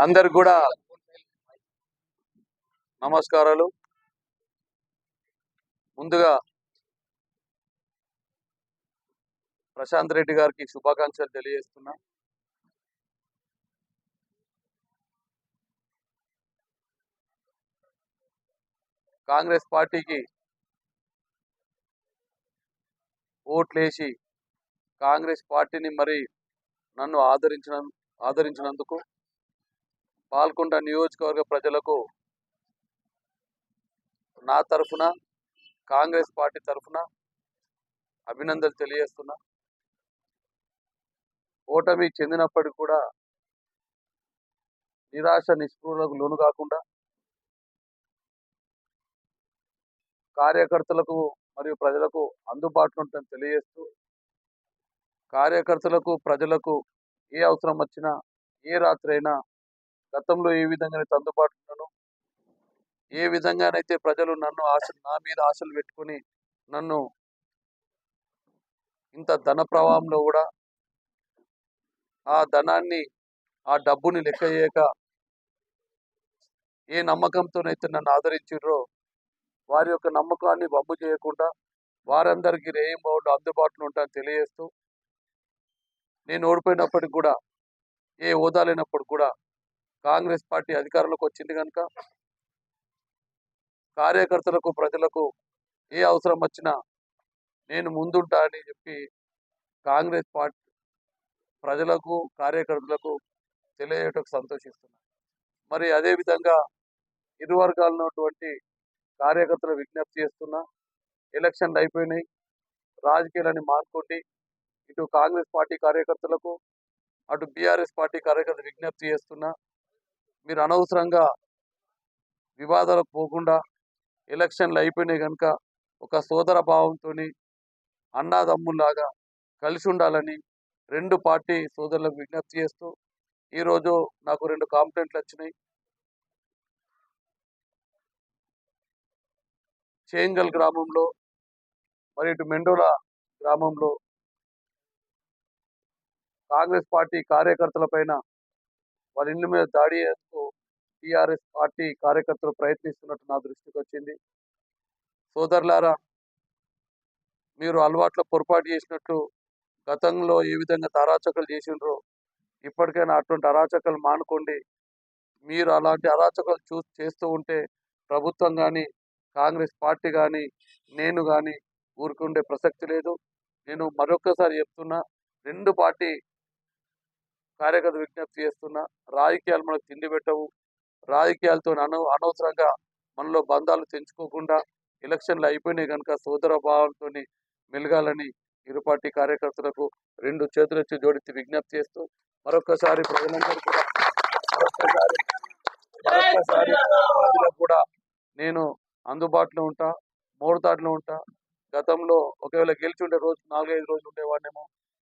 అందరికి కూడా నమస్కారాలు. ముందుగా ప్రశాంత్ రెడ్డి గారికి శుభాకాంక్షలు తెలియజేస్తున్నా. కాంగ్రెస్ పార్టీకి ఓట్లేసి కాంగ్రెస్ పార్టీని మరి నన్ను ఆదరించిన ఆదరించినందుకు పాల్కొండ నియోజకవర్గ ప్రజలకు నా తరఫున కాంగ్రెస్ పార్టీ తరఫున అభినందనలు తెలియజేస్తున్నా. ఓటమి చెందినప్పటికీ కూడా నిరాశ నిస్పృహలకు లోను కాకుండా కార్యకర్తలకు మరియు ప్రజలకు అందుబాటులో ఉంటుందని తెలియజేస్తూ కార్యకర్తలకు ప్రజలకు ఏ అవసరం వచ్చినా ఏ రాత్రి అయినా గతంలో ఏ విధంగా అందుబాటులో ఉన్నానో ఏ విధంగానైతే ప్రజలు నన్ను ఆశ నా మీద ఆశలు పెట్టుకొని నన్ను ఇంత ధన ప్రవాహంలో కూడా ఆ ధనాన్ని ఆ డబ్బుని లెక్క చేయక ఏ నమ్మకంతోనైతే నన్ను ఆదరించారో వారి యొక్క నమ్మకాన్ని బొమ్మ చేయకుండా వారందరికీ రేయం బాగుండు అందుబాటులో ఉంటాయని తెలియజేస్తూ నేను ఓడిపోయినప్పటికి కూడా ఏ హోదా లేనప్పుడు కూడా కాంగ్రెస్ పార్టీ అధికారంలోకి వచ్చింది కనుక కార్యకర్తలకు ప్రజలకు ఏ అవసరం వచ్చినా నేను ముందుంటా అని చెప్పి కాంగ్రెస్ పార్టీ ప్రజలకు కార్యకర్తలకు తెలియటకు సంతోషిస్తున్నా. మరి అదేవిధంగా ఇరు వర్గాల ఉన్నటువంటి కార్యకర్తలు విజ్ఞప్తి చేస్తున్నా ఎలక్షన్లు అయిపోయినాయి రాజకీయాలని మానుకోండి ఇటు కాంగ్రెస్ పార్టీ కార్యకర్తలకు అటు బీఆర్ఎస్ పార్టీ కార్యకర్తలు విజ్ఞప్తి చేస్తున్నా మీరు అనవసరంగా వివాదాలకు పోకుండా ఎలక్షన్లు అయిపోయినాయి కనుక ఒక సోదర భావంతో అన్నాదమ్ముల్లాగా కలిసి ఉండాలని రెండు పార్టీ సోదరులకు విజ్ఞప్తి చేస్తూ ఈరోజు నాకు రెండు కాంప్లైంట్లు వచ్చినాయి. చేంగల్ గ్రామంలో మరి ఇటు మెండోల గ్రామంలో కాంగ్రెస్ పార్టీ కార్యకర్తల పైన వాళ్ళ ఇళ్ళ మీద దాడి చేస్తూ టీఆర్ఎస్ పార్టీ కార్యకర్తలు ప్రయత్నిస్తున్నట్టు నా దృష్టికి వచ్చింది. సోదరులారా మీరు అలవాట్లో పొరపాటు చేసినట్టు గతంలో ఏ విధంగా అరాచకలు చేసిండ్రో ఇప్పటికైనా అటువంటి అరాచకలు మానుకోండి. మీరు అలాంటి అరాచకలు చూ చేస్తూ ఉంటే ప్రభుత్వం కానీ కాంగ్రెస్ పార్టీ కానీ నేను కానీ ఊరుకుండే ప్రసక్తి లేదు. నేను మరొకసారి చెప్తున్నా రెండు పార్టీ కార్యకర్త విజ్ఞప్తి చేస్తున్నా రాజకీయాలు మనకు తిండి పెట్టవు. రాజకీయాలతో అను అనవసరంగా మనలో బంధాలు తెంచుకోకుండా ఎలక్షన్లు అయిపోయినాయి కనుక సోదర భావంతో మెలగాలని ఇరు పార్టీ కార్యకర్తలకు రెండు చేతులొచ్చి జోడించి విజ్ఞప్తి చేస్తూ మరొకసారి ప్రజలందరూ కూడా మరొకసారి మరొకసారి ప్రజలకు కూడా నేను అందుబాటులో ఉంటా మోడతాడులో ఉంటా. గతంలో ఒకవేళ గెలిచి ఉండే రోజు నాలుగైదు రోజులు ఉండేవాడినేమో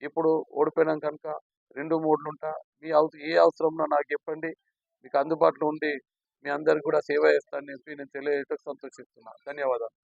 ఇప్పుడు ఓడిపోయినాం కనుక రెండు మూడులు ఉంటా. మీ అవసరం ఏ అవసరంలో నాకు చెప్పండి. మీకు అందుబాటులో ఉండి మీ అందరికి కూడా సేవ చేస్తానని చెప్పి నేను తెలియజేయటం సంతోషిస్తున్నాను ధన్యవాదాలు.